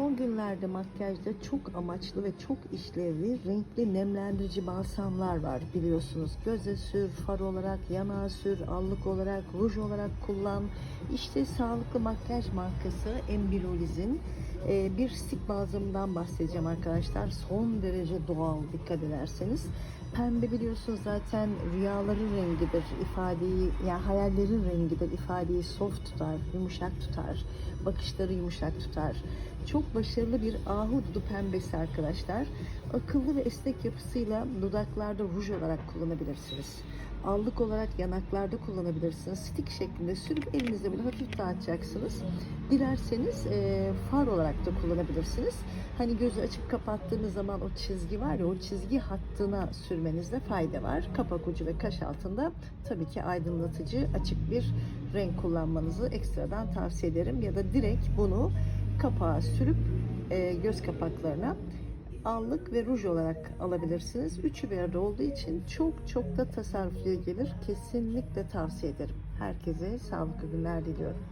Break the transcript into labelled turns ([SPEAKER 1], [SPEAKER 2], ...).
[SPEAKER 1] Son günlerde makyajda çok amaçlı ve çok işlevli renkli nemlendirici balsamlar var biliyorsunuz. Göze sür, far olarak, yanağa sür, allık olarak, ruj olarak kullan. İşte sağlıklı makyaj markası Embiroliz'in e, bir stick balsamından bahsedeceğim arkadaşlar. Son derece doğal dikkat ederseniz. Pembe biliyorsunuz zaten rüyaların rengidir ifadeyi, yani hayallerin rengidir ifadeyi soft tutar, yumuşak tutar, bakışları yumuşak tutar. Çok başarılı bir ahududu pembesi arkadaşlar. Akıllı ve esnek yapısıyla dudaklarda ruj olarak kullanabilirsiniz. Allık olarak yanaklarda kullanabilirsiniz. Stick şeklinde sürüp elinizle böyle hafif dağıtacaksınız. Dilerseniz e, far olarak da kullanabilirsiniz. Hani gözü açıp kapattığınız zaman o çizgi var ya o çizgi hattına sürmenizde fayda var. Kapak ucu ve kaş altında tabii ki aydınlatıcı açık bir renk kullanmanızı ekstradan tavsiye ederim. Ya da direkt bunu kapağa sürüp e, göz kapaklarına allık ve ruj olarak alabilirsiniz. Üçü bir arada olduğu için çok çok da tasarruflu gelir. Kesinlikle tavsiye ederim. Herkese sağlıklı günler diliyorum.